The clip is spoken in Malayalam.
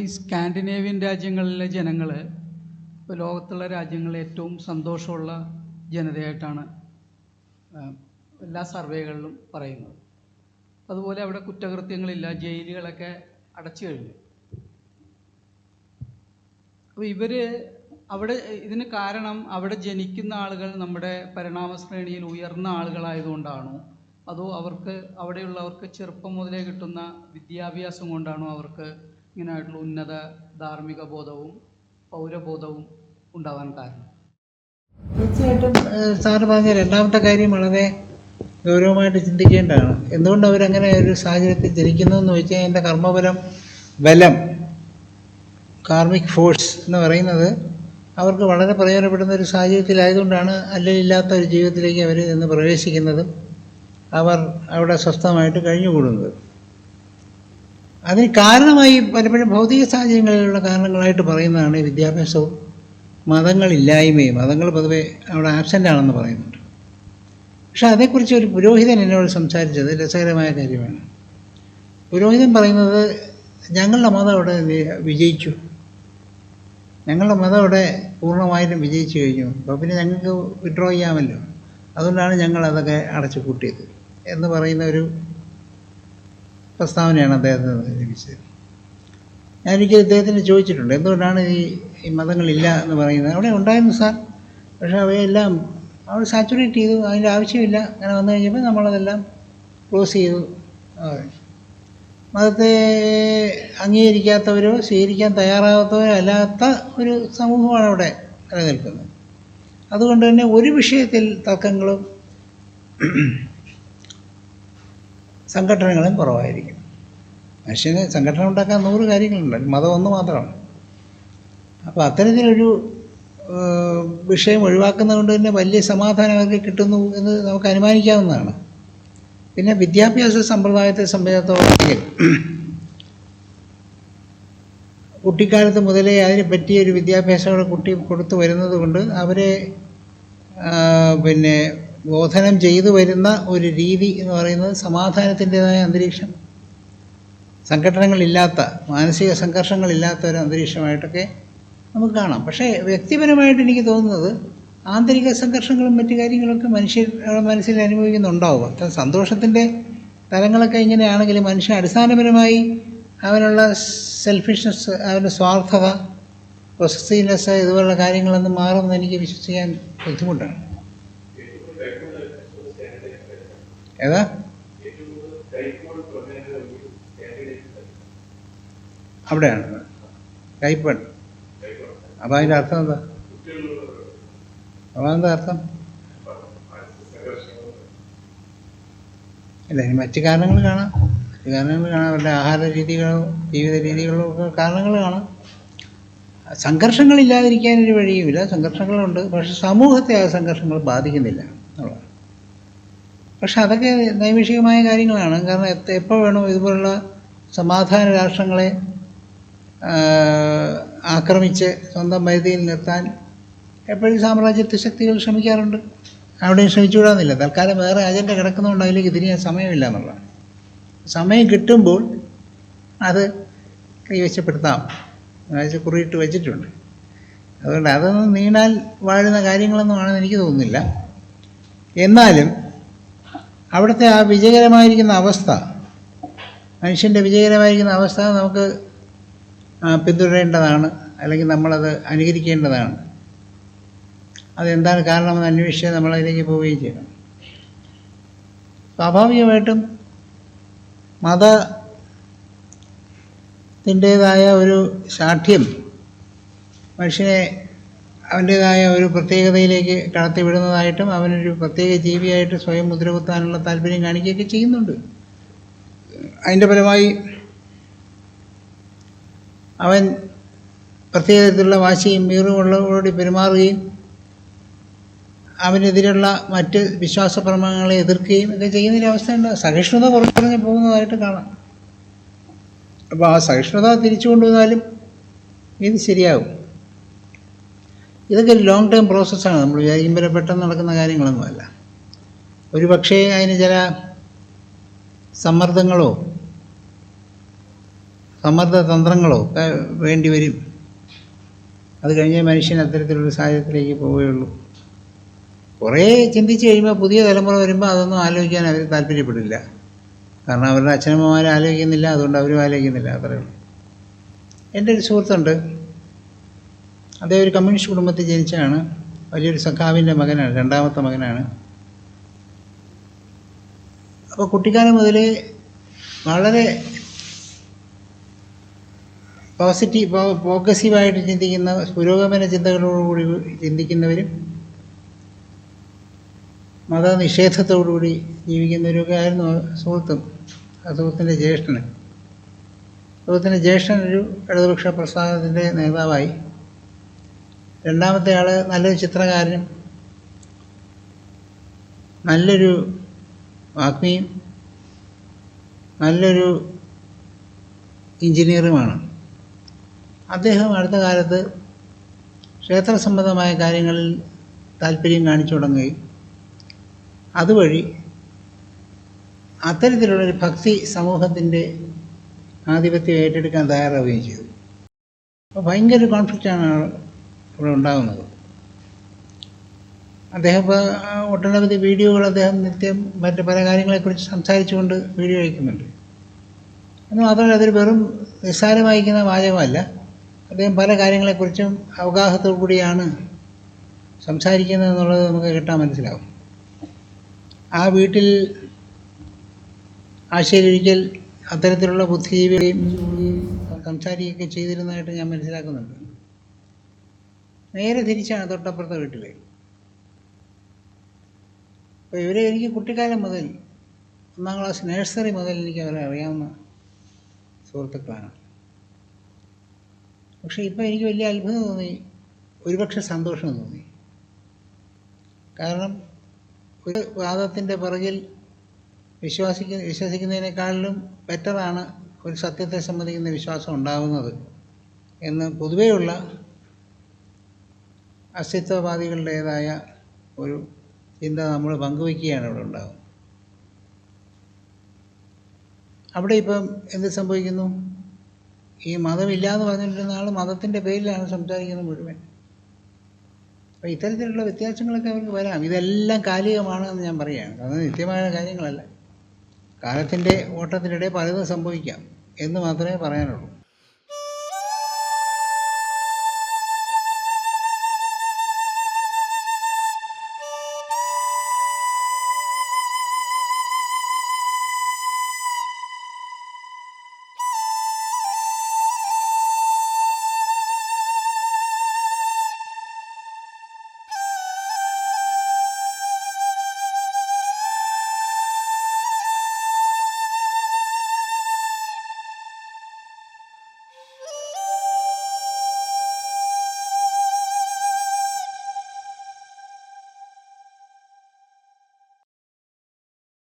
ഈ സ്കാൻഡിനേവിയൻ രാജ്യങ്ങളിലെ ജനങ്ങൾ ലോകത്തുള്ള രാജ്യങ്ങളിൽ ഏറ്റവും സന്തോഷമുള്ള ജനതയായിട്ടാണ് എല്ലാ സർവേകളിലും പറയുന്നത്. അതുപോലെ അവിടെ കുറ്റകൃത്യങ്ങളില്ല ജയിലുകളൊക്കെ അടച്ചു കഴിഞ്ഞു. അപ്പോൾ ഇവർ അവിടെ ഇതിന് കാരണം അവിടെ ജനിക്കുന്ന ആളുകൾ നമ്മുടെ പരിണാമ ശ്രേണിയിൽ ഉയർന്ന ആളുകളായതുകൊണ്ടാണോ? അതോ അവർക്ക് അവിടെയുള്ളവർക്ക് ചെറുപ്പം മുതലേ കിട്ടുന്ന വിദ്യാഭ്യാസം കൊണ്ടാണോ അവർക്ക് ഇങ്ങനെയായിട്ടുള്ള ഉന്നത ധാർമ്മിക ബോധവും പൗരബോധവും ഉണ്ടാവാൻ കാരണം. തീർച്ചയായിട്ടും സാർ പറഞ്ഞ രണ്ടാമത്തെ കാര്യം വളരെ ഗൗരവമായിട്ട് ചിന്തിക്കേണ്ടതാണ്. എന്തുകൊണ്ട് അവരങ്ങനെ ഒരു സാഹചര്യത്തിൽ ജനിക്കുന്നു എന്ന് വെച്ചാൽ എന്റെ കർമ്മബലം ബലം കാർമിക് ഫോഴ്സ് എന്ന് പറയുന്നത് അവർക്ക് വളരെ പ്രയോജനപ്പെടുന്ന ഒരു സാഹചര്യത്തിലായതുകൊണ്ടാണ് അല്ലലില്ലാത്ത ഒരു ജീവിതത്തിലേക്ക് അവർ നിന്ന് പ്രവേശിക്കുന്നതും അവർ അവിടെ സ്വസ്ഥമായിട്ട് കഴിഞ്ഞുകൂടുന്നത്. അതിന് കാരണമായി പലപ്പോഴും ഭൗതിക സാഹചര്യങ്ങളിലുള്ള കാരണങ്ങളായിട്ട് പറയുന്നതാണ് വിദ്യാഭ്യാസവും. മതങ്ങളില്ലായ്മയും. മതങ്ങൾ പൊതുവെ അവിടെ ആബ്സെന്റ് ആണെന്ന് പറയുന്നുണ്ട്. പക്ഷേ അതേക്കുറിച്ച് ഒരു പുരോഹിതൻ എന്നോട് സംസാരിച്ചത് രസകരമായ കാര്യമാണ്. പുരോഹിതൻ പറയുന്നത് ഞങ്ങളുടെ മതം അവിടെ വിജയിച്ചു. ഞങ്ങളുടെ മതം അവിടെ പൂർണമായിട്ടും വിജയിച്ചു കഴിഞ്ഞു. അപ്പോൾ പിന്നെ ഞങ്ങൾക്ക് വിഡ്രോ ചെയ്യാമല്ലോ. അതുകൊണ്ടാണ് ഞങ്ങൾ അതൊക്കെ അടച്ചു കൂട്ടിയത് എന്ന് പറയുന്ന ഒരു പ്രസ്താവനയാണ് അദ്ദേഹത്തിന് ലഭിച്ചത്. ഞാനൊരിക്കൽ ഇദ്ദേഹത്തിന് ചോദിച്ചിട്ടുണ്ട് എന്തുകൊണ്ടാണ് ഈ ഈ മതങ്ങളില്ല എന്ന് പറയുന്നത്? അവിടെ ഉണ്ടായിരുന്നു സാർ പക്ഷേ അവയെല്ലാം അവിടെ സാച്ചുറേറ്റ് ചെയ്തു അതിന്റെ ആവശ്യമില്ല. അങ്ങനെ വന്നു കഴിഞ്ഞപ്പോൾ നമ്മളതെല്ലാം ക്ലോസ് ചെയ്തു. മതത്തെ അംഗീകരിക്കാത്തവരോ സ്വീകരിക്കാൻ തയ്യാറാകാത്തവരോ അല്ലാത്ത ഒരു സമൂഹമാണ് അവിടെ നിലനിൽക്കുന്നത്. അതുകൊണ്ട് തന്നെ ഒരു വിഷയത്തിൽ തർക്കങ്ങളും സംഘടനകളും കുറവായിരിക്കും. മനുഷ്യന് സംഘടന ഉണ്ടാക്കാൻ നൂറ് കാര്യങ്ങളുണ്ട്. മതം ഒന്ന് മാത്രമാണ്. അപ്പോൾ അത്തരത്തിലൊരു വിഷയം ഒഴിവാക്കുന്നത് കൊണ്ട് തന്നെ വലിയ സമാധാനം അവർക്ക് കിട്ടുന്നു എന്ന് നമുക്ക് അനുമാനിക്കാവുന്നതാണ്. പിന്നെ വിദ്യാഭ്യാസ സമ്പ്രദായത്തെ സംബന്ധിച്ചിടത്തോളം കുട്ടിക്കാലത്ത് മുതലേ അതിന് പറ്റിയ ഒരു കുട്ടി കൊടുത്തു വരുന്നത് കൊണ്ട് അവരെ പിന്നെ ബോധനം ചെയ്തു വരുന്ന ഒരു രീതി എന്ന് പറയുന്നത് സമാധാനത്തിന്റെതായ അന്തരീക്ഷം. സംഘടനകളില്ലാത്ത മാനസിക സംഘർഷങ്ങളില്ലാത്ത ഒരു അന്തരീക്ഷമായിട്ടൊക്കെ നമുക്ക് കാണാം. പക്ഷേ വ്യക്തിപരമായിട്ട് എനിക്ക് തോന്നുന്നത് ആന്തരിക സംഘർഷങ്ങളും മറ്റു കാര്യങ്ങളൊക്കെ മനുഷ്യരുടെ മനസ്സിൽ അനുഭവിക്കുന്നുണ്ടാവും. അത്ര സന്തോഷത്തിന്റെ തലങ്ങളൊക്കെ ഇങ്ങനെയാണെങ്കിൽ മനുഷ്യൻ അടിസ്ഥാനപരമായി അവനുള്ള സെൽഫിഷ്നെസ് അവന്റെ സ്വാർത്ഥത പൊസസീവ്നെസ് ഇതുപോലുള്ള കാര്യങ്ങളൊന്നും മാറുമെന്ന് എനിക്ക് വിശ്വസിക്കാൻ ബുദ്ധിമുട്ടാണ്. ഏതാ? അവിടെയാണ്. കൈപ്പൺ. അപ്പം അതിന്റെ അർത്ഥം എന്താ? അപ്പം എന്താ അർത്ഥം? ഇല്ല ഇനി മറ്റു കാരണങ്ങൾ കാണാം. മറ്റു കാരണങ്ങൾ കാണാം. അവരുടെ ആഹാര രീതികളോ ജീവിത രീതികളോ ഒക്കെ കാരണങ്ങൾ കാണാം. സംഘർഷങ്ങളില്ലാതിരിക്കാനൊരു വഴിയുമില്ല. സംഘർഷങ്ങളുണ്ട്. പക്ഷെ സമൂഹത്തെ ആ സംഘർഷങ്ങൾ ബാധിക്കുന്നില്ല. എന്നുള്ളതാണ് പക്ഷെ അതൊക്കെ നൈമിഷികമായ കാര്യങ്ങളാണ്. കാരണം എപ്പോൾ വേണോ ഇതുപോലുള്ള സമാധാന രാഷ്ട്രങ്ങളെ ആക്രമിച്ച് സ്വന്തം പരിധിയിൽ നിർത്താൻ എപ്പോഴും സാമ്രാജ്യത്വ ശക്തികൾ ശ്രമിക്കാറുണ്ട്. അവിടെയും ശ്രമിച്ചുകൂടാന്നില്ല. തൽക്കാലം വേറെ അജണ്ട കിടക്കുന്നതുകൊണ്ട് അതിലേക്ക് തിരിയാൻ സമയമില്ല എന്നുള്ളതാണ്. സമയം കിട്ടുമ്പോൾ അത് കൈവശപ്പെടുത്താം. എന്നുവെച്ചാൽ കുറിയിട്ട് വെച്ചിട്ടുണ്ട്. അതുകൊണ്ട് അതൊന്നും നീണാൽ വാഴുന്ന കാര്യങ്ങളൊന്നും ആണെന്ന് എനിക്ക് തോന്നുന്നില്ല. എന്നാലും അവിടുത്തെ ആ വിജയകരമായിരിക്കുന്ന അവസ്ഥ മനുഷ്യന്റെ വിജയകരമായിരിക്കുന്ന അവസ്ഥ നമുക്ക് പിന്തുടരേണ്ടതാണ് അല്ലെങ്കിൽ നമ്മളത് അനുകരിക്കേണ്ടതാണ്. അതെന്താണ് കാരണമെന്ന് അന്വേഷിച്ച് നമ്മളതിലേക്ക് പോവുകയും ചെയ്യണം. സ്വാഭാവികമായിട്ടും മതത്തിന്റേതായ ഒരു ശാഠ്യം മനുഷ്യനെ അവന്റേതായ ഒരു പ്രത്യേകതയിലേക്ക് കടത്തിവിടുന്നതായിട്ടും അവനൊരു പ്രത്യേക ജീവിയായിട്ട് സ്വയം മുദ്രകുത്താനുള്ള താല്പര്യം കാണിക്കുകയൊക്കെ ചെയ്യുന്നുണ്ട്. അതിന്റെ ഫലമായി അവൻ പ്രത്യേക തരത്തിലുള്ള വാശിയും മീറുമുള്ളവരോട് പെരുമാറുകയും അവനെതിരെയുള്ള മറ്റ് വിശ്വാസ പ്രമാണങ്ങളെ എതിർക്കുകയും ഒക്കെ ചെയ്യുന്നൊരവസ്ഥയുണ്ട് സഹിഷ്ണുത കുറച്ച് പോകുന്നതായിട്ട് കാണാം. അപ്പോൾ ആ സഹിഷ്ണുത തിരിച്ചു കൊണ്ടുവന്നാലും ഇത് ശരിയാകും. ഇതൊക്കെ ഒരു ലോങ് ടേം പ്രോസസ്സാണ് നമ്മൾ വിചാരിക്കും വരെ പെട്ടെന്ന് നടക്കുന്ന കാര്യങ്ങളൊന്നുമല്ല. ഒരു പക്ഷേ അതിന് ചില സമ്മർദ്ദങ്ങളോ സമ്മർദ്ദ തന്ത്രങ്ങളോ വേണ്ടി വരും. അത് കഴിഞ്ഞേ മനുഷ്യൻ അത്തരത്തിലൊരു സാഹചര്യത്തിലേക്ക് പോവുകയുള്ളൂ. കുറേ ചിന്തിച്ച് കഴിയുമ്പോൾ പുതിയ തലമുറ വരുമ്പോൾ അതൊന്നും ആലോചിക്കാൻ അവർ താല്പര്യപ്പെടില്ല. കാരണം അവരുടെ അച്ഛനമ്മമാരെ ആലോചിക്കുന്നില്ല അതുകൊണ്ട് അവരും ആലോചിക്കുന്നില്ല. അത്രയുള്ളൂ എന്റെ ഒരു സുഹൃത്തുണ്ട്. അദ്ദേഹം ഒരു കമ്മ്യൂണിസ്റ്റ് കുടുംബത്തിൽ ജനിച്ചതാണ് വലിയൊരു സഖാവിന്റെ മകനാണ് രണ്ടാമത്തെ മകനാണ്. അപ്പോൾ കുട്ടിക്കാലം മുതൽ വളരെ പോസിറ്റീവ് പോഗ്രസീവായിട്ട് ചിന്തിക്കുന്ന പുരോഗമന ചിന്തകളോടുകൂടി ചിന്തിക്കുന്നവരും മതനിഷേധത്തോടുകൂടി ജീവിക്കുന്നവരൊക്കെ ആയിരുന്നു സുഹൃത്തും ആ സുഹൃത്തിന്റെ ജ്യേഷ്ഠന്. സുഹൃത്തിന്റെ ജ്യേഷ്ഠൻ ഒരു ഇടതുപക്ഷ പ്രസ്ഥാനത്തിന്റെ നേതാവായി. രണ്ടാമത്തെ ആൾ നല്ലൊരു ചിത്രകാരനും നല്ലൊരു വാഗ്മിയും നല്ലൊരു എഞ്ചിനീയറുമാണ്. അദ്ദേഹം അടുത്ത കാലത്ത് ക്ഷേത്ര സംബന്ധമായ കാര്യങ്ങളിൽ താല്പര്യം കാണിച്ചു തുടങ്ങുകയും അതുവഴി അത്തരത്തിലുള്ളൊരു ഭക്തി സമൂഹത്തിന്റെ ആധിപത്യം ഏറ്റെടുക്കാൻ തയ്യാറാവുകയും ചെയ്തു. അപ്പോൾ ഭയങ്കര കോൺഫ്ലിക്റ്റാണ് ഇവിടെ ഉണ്ടാകുന്നത്. അദ്ദേഹം ഇപ്പോൾ ഒട്ടനവധി വീഡിയോകൾ അദ്ദേഹം നിത്യം മറ്റ് പല കാര്യങ്ങളെക്കുറിച്ച് സംസാരിച്ചുകൊണ്ട് വീഡിയോ അയക്കുന്നുണ്ട് എന്ന് മാത്രമല്ല അതൊരു വെറും നിസ്സാരമായിരിക്കുന്ന വാചകമല്ല. അദ്ദേഹം പല കാര്യങ്ങളെക്കുറിച്ചും അവഗാഹത്തോടു കൂടിയാണ് സംസാരിക്കുന്നത് എന്നുള്ളത് നമുക്ക് കിട്ടാൻ മനസ്സിലാവും ആ വീട്ടിൽ ആശയിലൊരിക്കൽ അത്തരത്തിലുള്ള ബുദ്ധിജീവികളെയും സംസാരിക്കുകയൊക്കെ ചെയ്തിരുന്നതായിട്ട് ഞാൻ മനസ്സിലാക്കുന്നുണ്ട്. നേരെ തിരിച്ചാണ് തൊട്ടപ്പുറത്തെ വീട്ടിൽ അപ്പോൾ ഇവരെ എനിക്ക് കുട്ടിക്കാലം മുതൽ ഒന്നാം ക്ലാസ് നഴ്സറി മുതൽ എനിക്ക് അവരെ അറിയാവുന്ന സുഹൃത്തുക്കളാണ്. പക്ഷേ ഇപ്പോൾ എനിക്ക് വലിയ അത്ഭുതം തോന്നി ഒരുപക്ഷെ സന്തോഷം തോന്നി. കാരണം ഒരു വാദത്തിന്റെ പിറകിൽ വിശ്വാസിക്ക വിശ്വസിക്കുന്നതിനേക്കാളിലും ബെറ്ററാണ് ഒരു സത്യത്തെ സംബന്ധിക്കുന്ന വിശ്വാസം ഉണ്ടാകുന്നത് എന്ന് പൊതുവെയുള്ള അസ്തിത്വവാദികളുടേതായ ഒരു ചിന്ത നമ്മൾ പങ്കുവയ്ക്കുകയാണ് ഇവിടെ ഉണ്ടാകുന്നത് അവിടെ ഇപ്പം എന്ത് സംഭവിക്കുന്നു? ഈ മതമില്ലാന്ന് പറഞ്ഞിട്ടിരുന്ന ആൾ മതത്തിന്റെ പേരിലാണ് സംസാരിക്കുന്നത് മുഴുവൻ. അപ്പോൾ ഇത്തരത്തിലുള്ള വ്യത്യാസങ്ങളൊക്കെ അവർക്ക് വരാം. ഇതെല്ലാം കാലികമാണ് എന്ന് ഞാൻ പറയുകയാണ്. അത് നിത്യമായ കാര്യങ്ങളല്ല. കാലത്തിന്റെ ഓട്ടത്തിനിടെ പലതും സംഭവിക്കാം എന്ന് മാത്രമേ പറയാനുള്ളൂ.